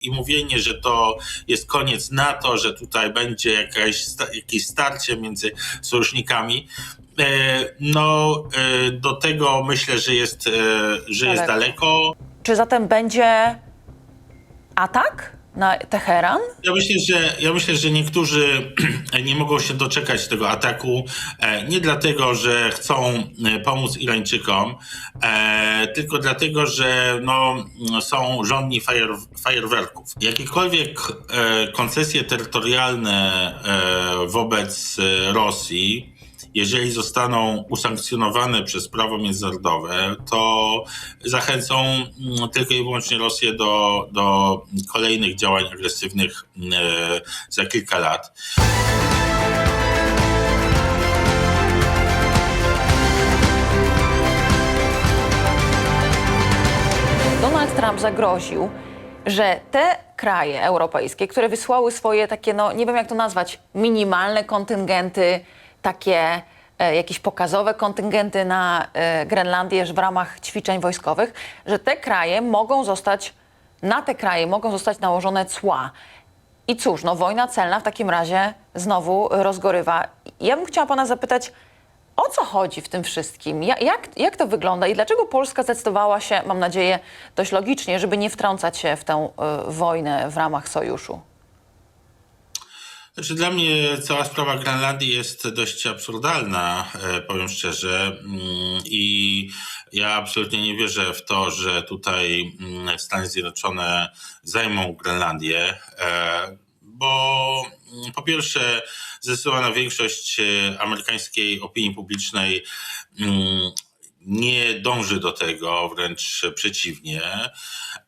i mówienie, że to jest koniec NATO, że tutaj będzie jakaś, jakieś starcie między sojusznikami, e, no e, do tego myślę, że jest, e, że jest Daleko. daleko. Czy zatem będzie atak na Teheran? Ja myślę, że, ja myślę, że niektórzy nie mogą się doczekać tego ataku. e, Nie dlatego, że chcą e, pomóc Irańczykom, e, tylko dlatego, że no, są żądni fajer, fajerwerków. Jakiekolwiek koncesje terytorialne wobec Rosji, jeżeli zostaną usankcjonowane przez prawo międzynarodowe, to zachęcą mm, tylko i wyłącznie Rosję do, do kolejnych działań agresywnych e, za kilka lat. Donald Trump zagroził, że te kraje europejskie, które wysłały swoje takie, no nie wiem jak to nazwać, minimalne kontyngenty, takie e, jakieś pokazowe kontyngenty na e, Grenlandię w ramach ćwiczeń wojskowych, że te kraje mogą zostać, na te kraje mogą zostać nałożone cła. I cóż, no wojna celna w takim razie znowu rozgorywa. Ja bym chciała pana zapytać, o co chodzi w tym wszystkim? Ja- Jak, jak to wygląda i dlaczego Polska zdecydowała się, mam nadzieję, dość logicznie, żeby nie wtrącać się w tę y, wojnę w ramach sojuszu? Znaczy, dla mnie cała sprawa Grenlandii jest dość absurdalna, e, powiem szczerze. Mm, I ja absolutnie nie wierzę w to, że tutaj mm, Stany Zjednoczone zajmą Grenlandię, e, bo mm, po pierwsze, zdecydowana większość e, amerykańskiej opinii publicznej nie dąży do tego, wręcz przeciwnie.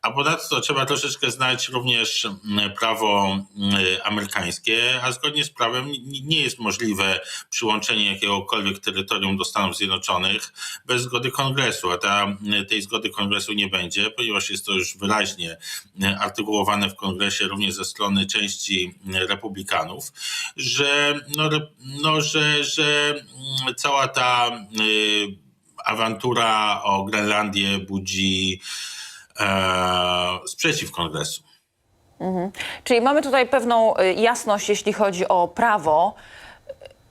A ponadto trzeba troszeczkę znać również mm, prawo mm, amerykańskie, a zgodnie z prawem nie jest możliwe przyłączenie jakiegokolwiek terytorium do Stanów Zjednoczonych bez zgody kongresu, a ta, tej zgody kongresu nie będzie, ponieważ jest to już wyraźnie mm, artykułowane w kongresie również ze strony części mm, republikanów, że, no, no, że, że mm, cała ta y, awantura o Grenlandię budzi e, sprzeciw kongresu. Czyli mamy tutaj pewną y, jasność, jeśli chodzi o prawo,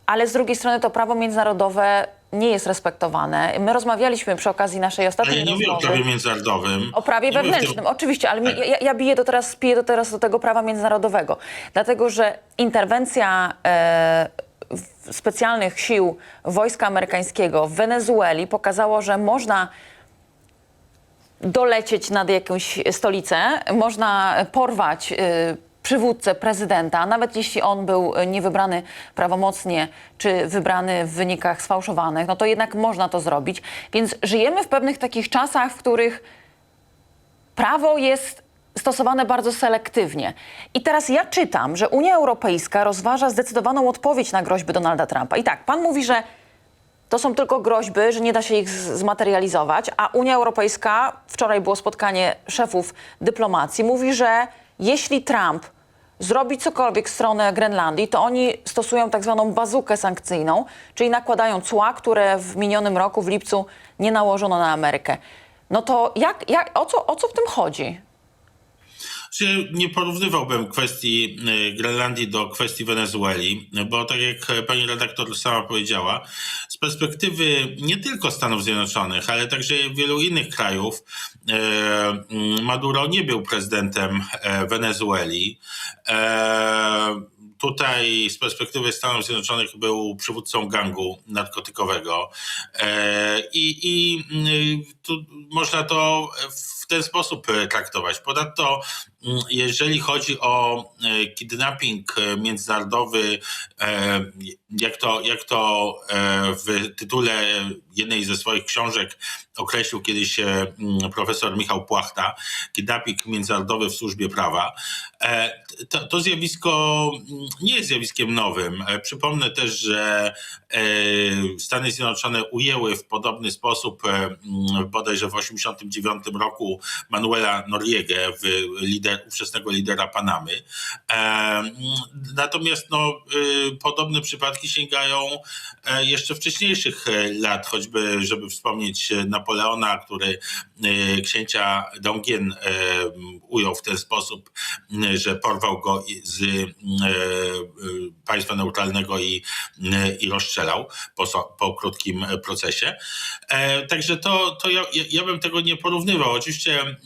ale z drugiej strony to prawo międzynarodowe nie jest respektowane. My rozmawialiśmy przy okazji naszej ostatniej ja nie mówię o rozmowy. prawie międzynarodowym. O prawie Nie tym- wewnętrznym, oczywiście, ale mi, Tak. ja, ja biję, do teraz, biję do teraz do tego prawa międzynarodowego. Dlatego, że interwencja e, specjalnych sił wojska amerykańskiego w Wenezueli pokazało, że można dolecieć nad jakąś stolicę, można porwać y, przywódcę prezydenta, nawet jeśli on był niewybrany prawomocnie, czy wybrany w wynikach sfałszowanych, no to jednak można to zrobić. Więc żyjemy w pewnych takich czasach, w których prawo jest stosowane bardzo selektywnie. I teraz ja czytam, że Unia Europejska rozważa zdecydowaną odpowiedź na groźby Donalda Trumpa. I tak, pan mówi, że to są tylko groźby, że nie da się ich zmaterializować, a Unia Europejska, wczoraj było spotkanie szefów dyplomacji, mówi, że jeśli Trump zrobi cokolwiek w stronę Grenlandii, to oni stosują tak zwaną bazukę sankcyjną, czyli nakładają cła, które w minionym roku, w lipcu, nie nałożono na Amerykę. No to jak, jak, o, co, o co w tym chodzi? Czy nie porównywałbym kwestii y, Grenlandii do kwestii Wenezueli, bo tak jak pani redaktor sama powiedziała, z perspektywy nie tylko Stanów Zjednoczonych, ale także wielu innych krajów, e, mm, Maduro nie był prezydentem e, Wenezueli. E, Tutaj z perspektywy Stanów Zjednoczonych był przywódcą gangu narkotykowego E, i, i y, tu można to w ten sposób traktować. Ponadto, jeżeli chodzi o e, kidnapping e, międzynarodowy, e, jak to, jak to w tytule jednej ze swoich książek określił kiedyś mm, profesor Michał Płachta, kidnapping międzynarodowy w służbie prawa, to, to zjawisko mm, nie jest zjawiskiem nowym. Przypomnę też, że Stany Zjednoczone ujęły w podobny sposób, mm, bodajże w 1989 roku, Manuela Noriegę, lidera lider, ówczesnego lidera Panamy. Natomiast no, y, podobne przypadki sięgają e, jeszcze wcześniejszych e, lat, choćby, żeby wspomnieć e, Napoleona, który księcia Dongien ujął w ten sposób, że porwał go z e, państwa neutralnego i, i rozstrzelał po, po krótkim procesie. Także to, to ja, ja- bym tego nie porównywał. Oczywiście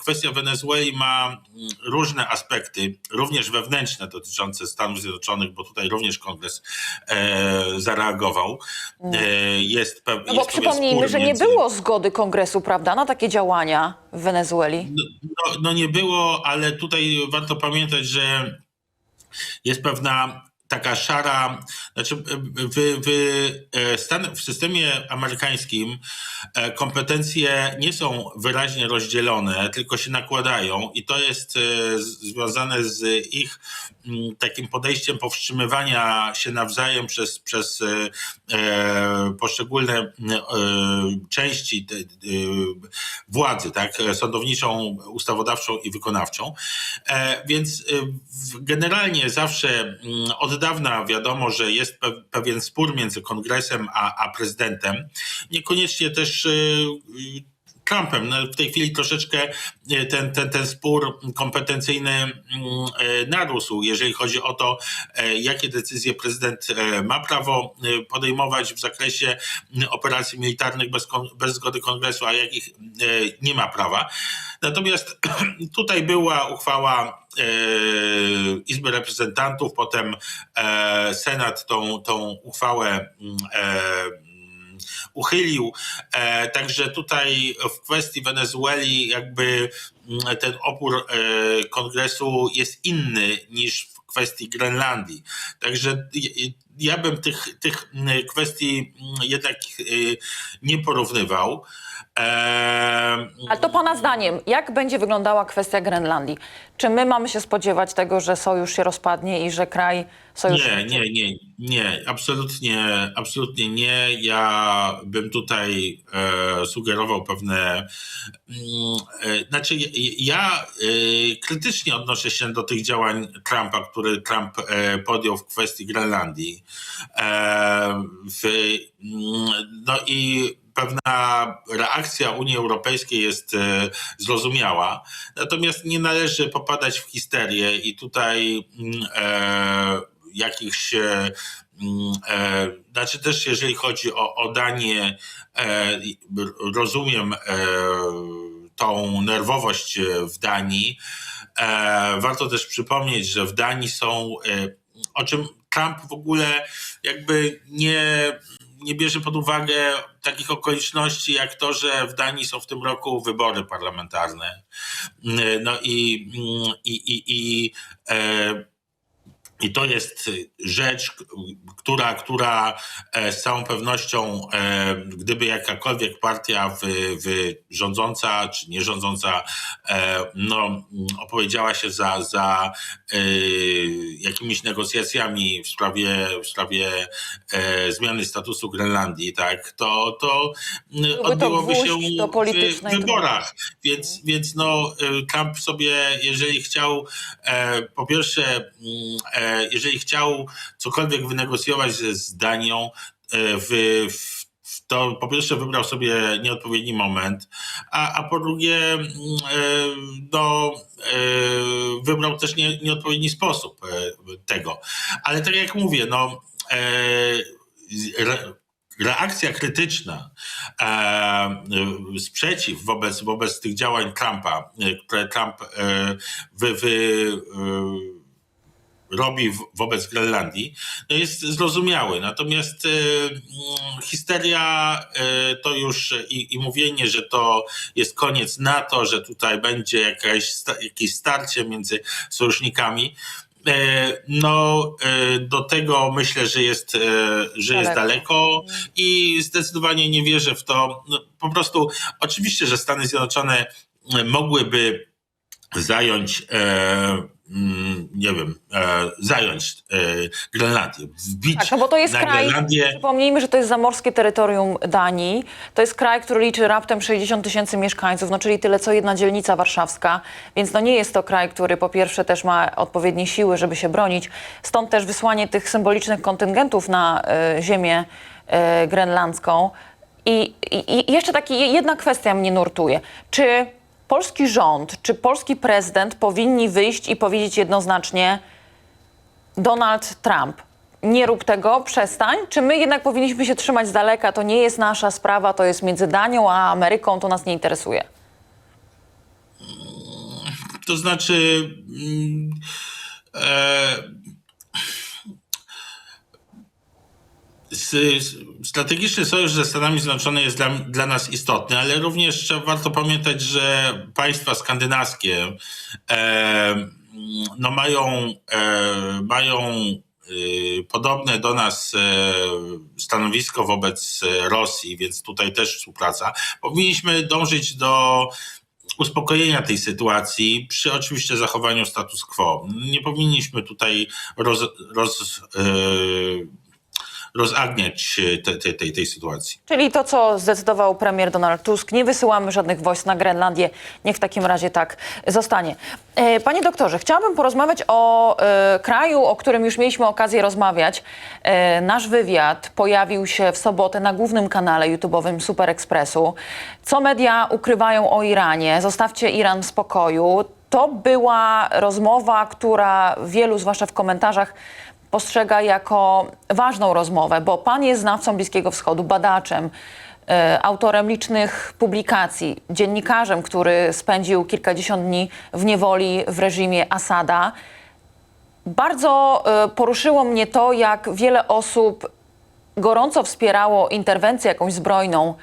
kwestia Wenezueli ma m, różne aspekty, również wewnętrzne dotyczące Stanów Zjednoczonych, bo tutaj również kongres e, zareagował. E, jest pew, No bo jest przypomnijmy, że nie było zgody kongresu, prawda, na takie działania w Wenezueli. No, no nie było, ale tutaj warto pamiętać, że jest pewna taka szara, znaczy w, w, e, Stan, w systemie amerykańskim e, kompetencje nie są wyraźnie rozdzielone, tylko się nakładają i to jest e, związane z ich mm, takim podejściem powstrzymywania się nawzajem przez, przez poszczególne części władzy, tak, sądowniczą, ustawodawczą i wykonawczą. Więc generalnie zawsze mm, od dawna wiadomo, że jest pe- pewien spór między kongresem a, a prezydentem. Niekoniecznie też e, Trumpem. No, w tej chwili troszeczkę e, ten, ten, ten spór kompetencyjny mm, narósł, jeżeli chodzi o to, jakie decyzje prezydent ma prawo podejmować w zakresie operacji militarnych bez, bez zgody kongresu, a jakich nie ma prawa. Natomiast tutaj była uchwała e, Izby Reprezentantów, potem e, Senat tą, tą uchwałę mm, e, uchylił. Także tutaj w kwestii Wenezueli jakby mm, ten opór kongresu jest inny niż w kwestii Grenlandii. Także ja bym tych, tych mm, kwestii mm, jednak e, nie porównywał. Ale to Pana zdaniem, jak będzie wyglądała kwestia Grenlandii? Czy my mamy się spodziewać tego, że sojusz się rozpadnie i że kraj sojuszniczy... Nie, nie, nie, nie, absolutnie, absolutnie nie. Ja bym tutaj e, sugerował pewne. Mm, e, znaczy, ja, ja e, krytycznie odnoszę się do tych działań Trumpa, które Trump e, podjął w kwestii Grenlandii. E, mm, no i pewna reakcja Unii Europejskiej jest e, zrozumiała. Natomiast nie należy popadać w histerię i tutaj mm, e, jakichś, mm, znaczy też jeżeli chodzi o, o Danię, rozumiem tą nerwowość w Danii. Warto też przypomnieć, że w Danii są, o czym Trump w ogóle jakby nie, nie bierze pod uwagę takich okoliczności jak to, że w Danii są w tym roku wybory parlamentarne. No i, i, i, i e, i to jest rzecz, która, która e, z całą pewnością, e, gdyby jakakolwiek partia w, w rządząca czy nie rządząca, e, no, opowiedziała się za, za jakimiś negocjacjami w sprawie, w sprawie zmiany statusu Grenlandii, tak, to, to odbyłoby się w wyborach. Więc, więc no, Trump sobie, jeżeli chciał, po pierwsze, mm, jeżeli chciał cokolwiek wynegocjować z Danią, e, w, w, to po pierwsze wybrał sobie nieodpowiedni moment, a, a po drugie, mm, e, no, e, wybrał też nie, nieodpowiedni sposób tego. Ale tak jak mówię, no, re, reakcja krytyczna, sprzeciw wobec, wobec tych działań Trumpa, które Trump wy, wy, robi wobec Grenlandii, no jest zrozumiały. Natomiast e, mm, histeria e, to już i, i mówienie, że to jest koniec NATO, że tutaj będzie jakaś, jakieś starcie między sojusznikami, e, no do tego myślę, że jest, że jest Daleko. i zdecydowanie nie wierzę w to. No, po prostu oczywiście, że Stany Zjednoczone mogłyby zająć e, nie wiem, e, zająć e, Grenlandię, wbić Tak, no bo to jest na kraj, Grenlandię. przypomnijmy, że to jest zamorskie terytorium Danii. To jest kraj, który liczy raptem 60 tysięcy mieszkańców, no czyli tyle co jedna dzielnica warszawska. Więc no nie jest to kraj, który po pierwsze też ma odpowiednie siły, żeby się bronić. Stąd też wysłanie tych symbolicznych kontyngentów na e, ziemię e, grenlandzką. I, i, I jeszcze taki, jedna kwestia mnie nurtuje. Czy polski rząd, czy polski prezydent powinni wyjść i powiedzieć jednoznacznie, Donald Trump. Nie rób tego, przestań. Czy my jednak powinniśmy się trzymać z daleka? To nie jest nasza sprawa, to jest między Danią a Ameryką, to nas nie interesuje. To znaczy. mm, E, strategiczny sojusz ze Stanami Zjednoczonymi jest dla, dla nas istotny, ale również warto pamiętać, że państwa skandynawskie e, no mają, e, mają y, podobne do nas e, stanowisko wobec e, Rosji, więc tutaj też współpraca. Powinniśmy dążyć do uspokojenia tej sytuacji przy oczywiście zachowaniu status quo. Nie powinniśmy tutaj roz, roz, yy, rozagniać te, te, tej, tej sytuacji. Czyli to, co zdecydował premier Donald Tusk, nie wysyłamy żadnych wojsk na Grenlandię. Niech w takim razie tak zostanie. E, Panie doktorze, chciałabym porozmawiać o e, kraju, o którym już mieliśmy okazję rozmawiać. E, nasz wywiad pojawił się w sobotę na głównym kanale YouTube'owym Super Expressu. Co media ukrywają o Iranie? Zostawcie Iran w spokoju. To była rozmowa, która wielu, zwłaszcza w komentarzach, postrzega jako ważną rozmowę, bo pan jest znawcą Bliskiego Wschodu, badaczem, e, autorem licznych publikacji, dziennikarzem, który spędził kilkadziesiąt dni w niewoli w reżimie Asada. Bardzo e, poruszyło mnie to, jak wiele osób gorąco wspierało interwencję jakąś zbrojną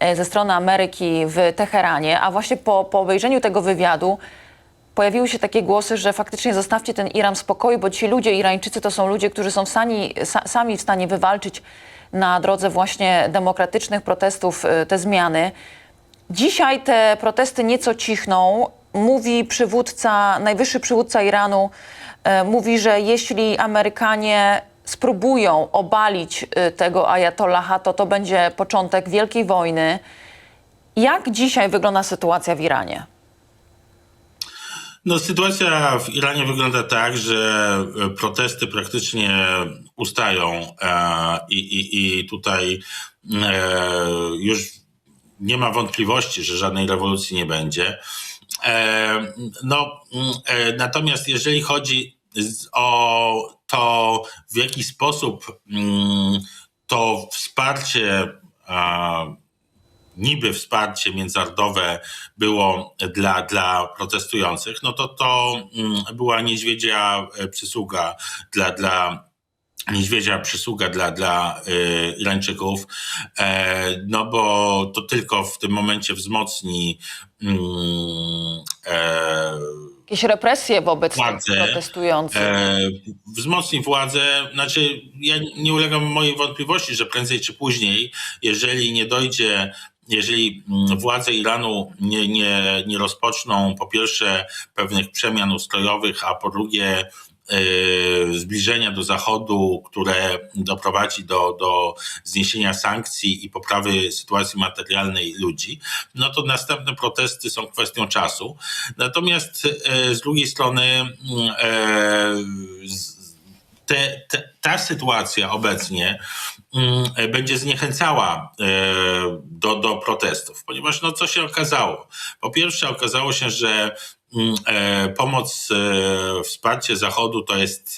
e, ze strony Ameryki w Teheranie, a właśnie po, po obejrzeniu tego wywiadu pojawiły się takie głosy, że faktycznie zostawcie ten Iran w spokoju, bo ci ludzie, Irańczycy, to są ludzie, którzy są w stanie, sa, sami w stanie wywalczyć na drodze właśnie demokratycznych protestów y, te zmiany. Dzisiaj te protesty nieco cichną. Mówi przywódca, najwyższy przywódca Iranu, e, mówi, że jeśli Amerykanie spróbują obalić e, tego ajatollaha, to to będzie początek wielkiej wojny. Jak dzisiaj wygląda sytuacja w Iranie? No, sytuacja w Iranie wygląda tak, że e, protesty praktycznie ustają e, i, i, tutaj e, już nie ma wątpliwości, że żadnej rewolucji nie będzie. E, no, mm, e, natomiast jeżeli chodzi o to, w jaki sposób mm, to wsparcie a, niby wsparcie międzynarodowe było dla, dla protestujących, no to to mm, była niedźwiedzia e, przysługa dla, dla niedźwiedzia przysługa dla, dla y, Irańczyków, e, no bo to tylko w tym momencie wzmocni mm, e, Jakieś represje wobec tych Władze, protestujących? e, wzmocni władzę. Znaczy, ja nie ulegam mojej wątpliwości, że prędzej czy później, jeżeli nie dojdzie, jeżeli mm, władze Iranu nie, nie, nie rozpoczną po pierwsze pewnych przemian ustrojowych, a po drugie e, zbliżenia do Zachodu, które doprowadzi do, do zniesienia sankcji i poprawy sytuacji materialnej ludzi, no to następne protesty są kwestią czasu. Natomiast e, z drugiej strony mm, e, te, te, ta sytuacja obecnie będzie zniechęcała e, do, do protestów, ponieważ no, co się okazało? Po pierwsze, okazało się, że mm, e, pomoc, e, wsparcie Zachodu to jest,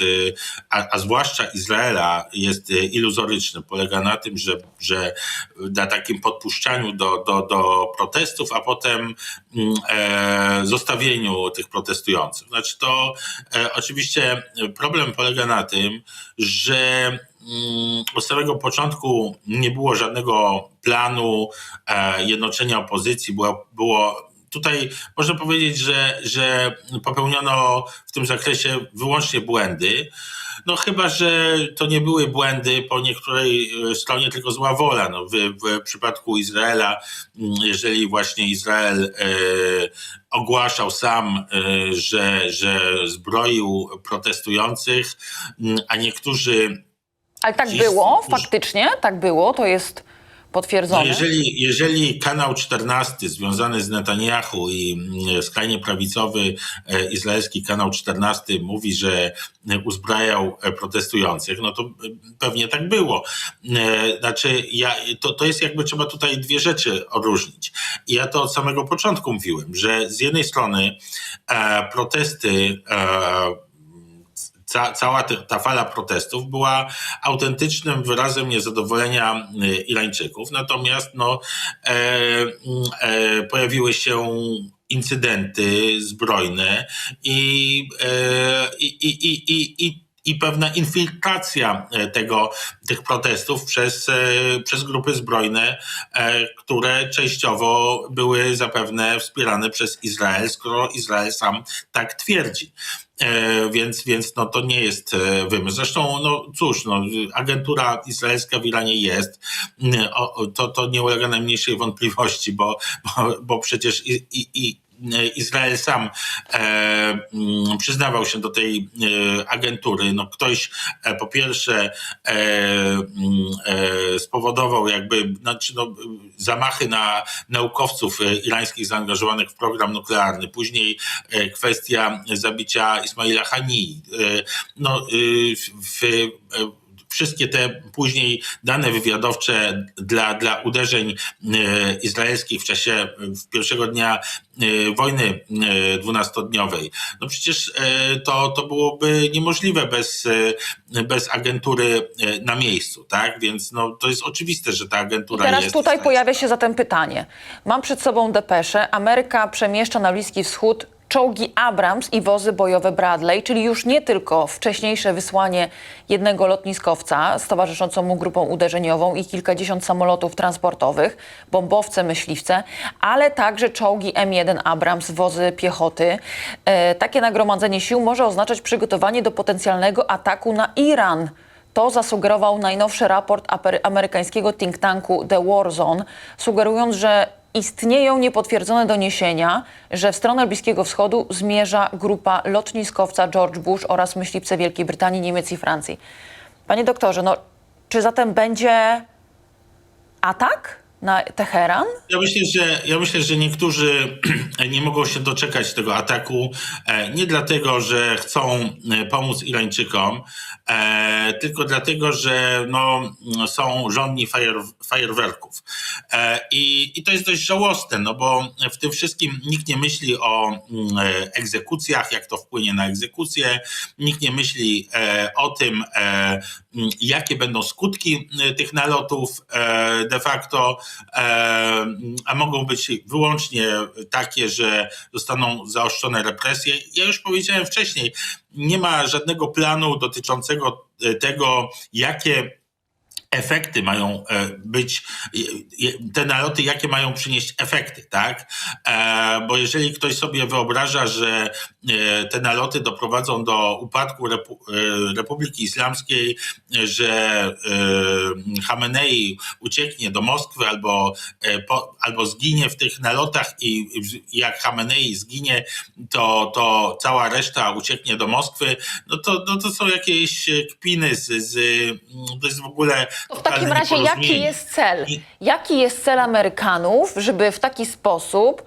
a, a zwłaszcza Izraela, jest iluzoryczne. Polega na tym, że, że na takim podpuszczaniu do, do, do protestów, a potem mm, e, zostawieniu tych protestujących. Znaczy to e, oczywiście problem polega na tym, że mm, od samego początku nie było żadnego planu e, jednoczenia opozycji, było, było tutaj można powiedzieć, że, że popełniono w tym zakresie wyłącznie błędy. No chyba, że to nie były błędy po niektórej e, stronie, tylko zła wola. No, w, w przypadku Izraela, mm, jeżeli właśnie Izrael e, ogłaszał sam, e, że, że zbroił protestujących, mm, a niektórzy Ale tak Jest- było, faktycznie, tak było, to jest no potwierdzone. jeżeli, jeżeli kanał 14 związany z Netanyahu i mm, skrajnie prawicowy e, izraelski kanał 14 mówi, że uzbrajał e, protestujących, no to e, pewnie tak było. E, Znaczy, ja, to, to jest jakby trzeba tutaj dwie rzeczy odróżnić. I ja to od samego początku mówiłem, że z jednej strony e, protesty e, ca, cała ta, ta fala protestów była autentycznym wyrazem niezadowolenia y, Irańczyków. Natomiast no, e, e, pojawiły się incydenty zbrojne i, e, i, i, i, i, i pewna infiltracja e, tego, tych protestów przez, e, przez grupy zbrojne, e, które częściowo były zapewne wspierane przez Izrael, skoro Izrael sam tak twierdzi. Więc, więc no, to nie jest wymysł. Zresztą, no cóż, no, agentura izraelska w Iranie jest. Mm, to, to nie ulega najmniejszej wątpliwości, bo, bo, bo przecież i, i, i Izrael sam e, mm, przyznawał się do tej e, agentury. No, ktoś e, po pierwsze mm, spowodował jakby znaczy, no, zamachy na naukowców irańskich zaangażowanych w program nuklearny. Później kwestia zabicia Ismaila Hanii. E, no, y, w, w, wszystkie te później dane wywiadowcze dla, dla uderzeń e, izraelskich w czasie pierwszego dnia e, wojny e, dwunastodniowej. No przecież to, to byłoby niemożliwe bez, bez agentury na miejscu, tak? Więc no, to jest oczywiste, że ta I agentura teraz jest. tutaj pojawia się zatem pytanie. Mam przed sobą depeszę. Ameryka przemieszcza na Bliski Wschód czołgi Abrams i wozy bojowe Bradley, czyli już nie tylko wcześniejsze wysłanie jednego lotniskowca z towarzyszącą mu grupą uderzeniową i kilkadziesiąt samolotów transportowych, bombowce, myśliwce, ale także czołgi M1 Abrams, wozy piechoty. E, takie nagromadzenie sił może oznaczać przygotowanie do potencjalnego ataku na Iran. To zasugerował najnowszy raport amerykańskiego think tanku The War Zone, sugerując, że istnieją niepotwierdzone doniesienia, że w stronę Bliskiego Wschodu zmierza grupa lotniskowca George Bush oraz myśliwce Wielkiej Brytanii, Niemiec i Francji. Panie doktorze, no, czy zatem będzie atak na Teheran? Ja myślę, że, ja myślę, że niektórzy nie mogą się doczekać tego ataku e, nie dlatego, że chcą e, pomóc Irańczykom, e, tylko dlatego, że no, są żądni fajer, fajerwerków. I, I to jest dość żałosne, no bo w tym wszystkim nikt nie myśli o mm, egzekucjach, jak to wpłynie na egzekucje, nikt nie myśli o tym, jakie będą skutki tych nalotów de facto, a mogą być wyłącznie takie, że zostaną zaostrzone represje. Ja już powiedziałem wcześniej, nie ma żadnego planu dotyczącego e, tego, jakie efekty mają e, być, te naloty, jakie mają przynieść efekty, tak? E, Bo jeżeli ktoś sobie wyobraża, że e, te naloty doprowadzą do upadku Repu- Republiki Islamskiej, że Hamenei ucieknie do Moskwy albo, albo zginie w tych nalotach i jak Hamenei zginie, to, to cała reszta ucieknie do Moskwy, no to, no to są jakieś kpiny z, z to jest w ogóle w takim razie jaki jest cel? I- Jaki jest cel Amerykanów, żeby w taki sposób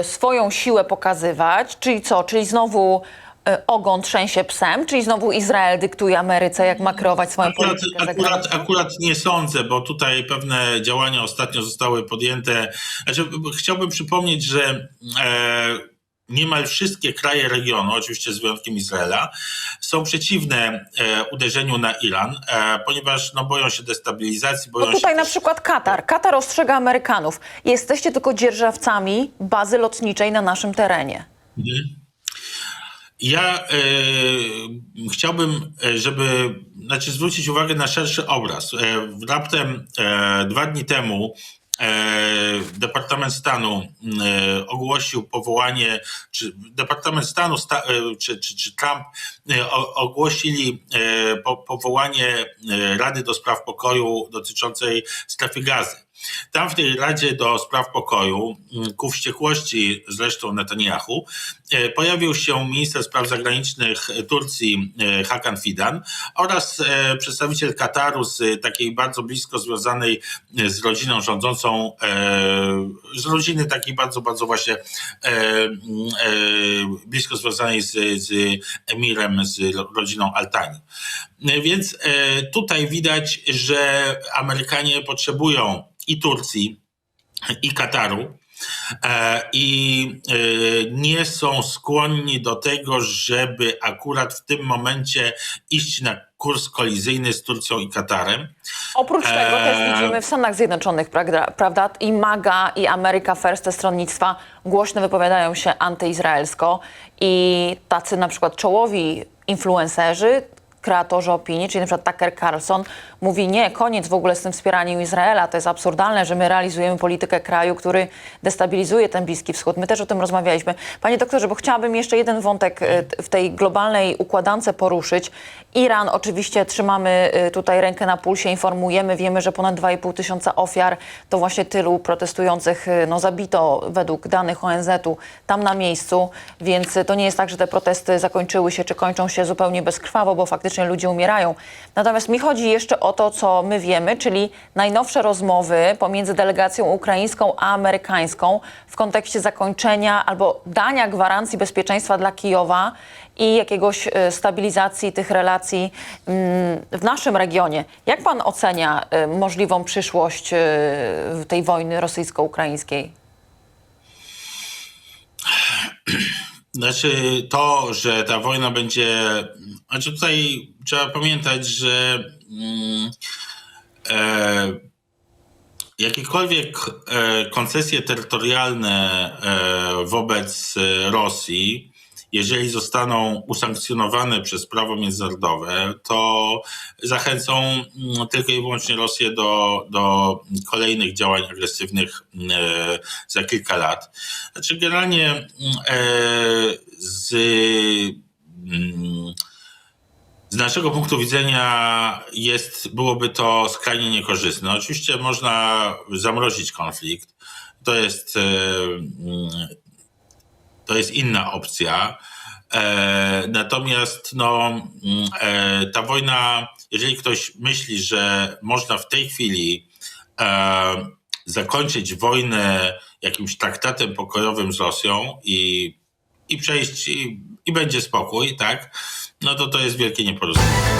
y, swoją siłę pokazywać? Czyli co? Czyli znowu y, ogon trzęsie psem? Czyli znowu Izrael dyktuje Ameryce, jak ma kreować swoją Akurat, politykę akurat, akurat nie sądzę, bo tutaj pewne działania ostatnio zostały podjęte. Znaczy, chciałbym przypomnieć, że e, niemal wszystkie kraje regionu, oczywiście z wyjątkiem Izraela, są przeciwne e, uderzeniu na Iran, e, ponieważ no, boją się destabilizacji, boją No tutaj się na też- przykład Katar. Katar ostrzega Amerykanów. Jesteście tylko dzierżawcami bazy lotniczej na naszym terenie. Ja e, chciałbym, żeby znaczy zwrócić uwagę na szerszy obraz. E, raptem e, dwa dni temu Departament Stanu e, ogłosił powołanie, czy Departament Stanu sta, e, czy, czy, czy Trump e, ogłosili e, po, powołanie e, Rady do Spraw Pokoju dotyczącej strefy gazy. Tam w tej Radzie do Spraw Pokoju, m, ku wściekłości zresztą Netanyahu, e, pojawił się minister spraw zagranicznych Turcji e, Hakan Fidan oraz e, przedstawiciel Kataru z takiej bardzo blisko związanej z rodziną rządzącą, z rodziny takiej bardzo, bardzo właśnie blisko związanej z, z emirem, z rodziną Altani. Więc tutaj widać, że Amerykanie potrzebują i Turcji, i Kataru. e, I e, nie są skłonni do tego, żeby akurat w tym momencie iść na kurs kolizyjny z Turcją i Katarem. Oprócz tego też widzimy w Stanach Zjednoczonych, prawda, prawda, i MAGA, i America First, te stronnictwa głośno wypowiadają się antyizraelsko i tacy na przykład czołowi influencerzy, kreatorzy opinii, czyli przykład Tucker Carlson, mówi nie, koniec w ogóle z tym wspieraniem Izraela, to jest absurdalne, że my realizujemy politykę kraju, który destabilizuje ten Bliski Wschód. My też o tym rozmawialiśmy. Panie doktorze, bo chciałabym jeszcze jeden wątek e, w tej globalnej układance poruszyć. Iran, oczywiście trzymamy e, tutaj rękę na pulsie, informujemy, wiemy, że ponad 2,5 tysiąca ofiar to właśnie tylu protestujących e, no, zabito według danych ONZ-u tam na miejscu, więc e, to nie jest tak, że te protesty zakończyły się czy kończą się zupełnie bezkrwawo, bo faktycznie ludzie umierają. Natomiast mi chodzi jeszcze o to, co my wiemy, czyli najnowsze rozmowy pomiędzy delegacją ukraińską a amerykańską w kontekście zakończenia albo dania gwarancji bezpieczeństwa dla Kijowa i jakiegoś e, stabilizacji tych relacji mm, w naszym regionie. Jak pan ocenia e, możliwą przyszłość e, tej wojny rosyjsko-ukraińskiej? Znaczy to, że ta wojna będzie. Znaczy tutaj trzeba pamiętać, że mm, e, jakiekolwiek e, koncesje terytorialne e, wobec Rosji, jeżeli zostaną usankcjonowane przez prawo międzynarodowe, to zachęcą mm, tylko i wyłącznie Rosję do, do kolejnych działań agresywnych e, za kilka lat. Znaczy, generalnie mm, e, z, mm, z naszego punktu widzenia jest, byłoby to skrajnie niekorzystne. Oczywiście można zamrozić konflikt. To jest, e, mm, to jest inna opcja. E, natomiast no, mm, e, ta wojna, jeżeli ktoś myśli, że można w tej chwili e, zakończyć wojnę jakimś traktatem pokojowym z Rosją i, i przejść, i, i będzie spokój, tak, no to to jest wielkie nieporozumienie.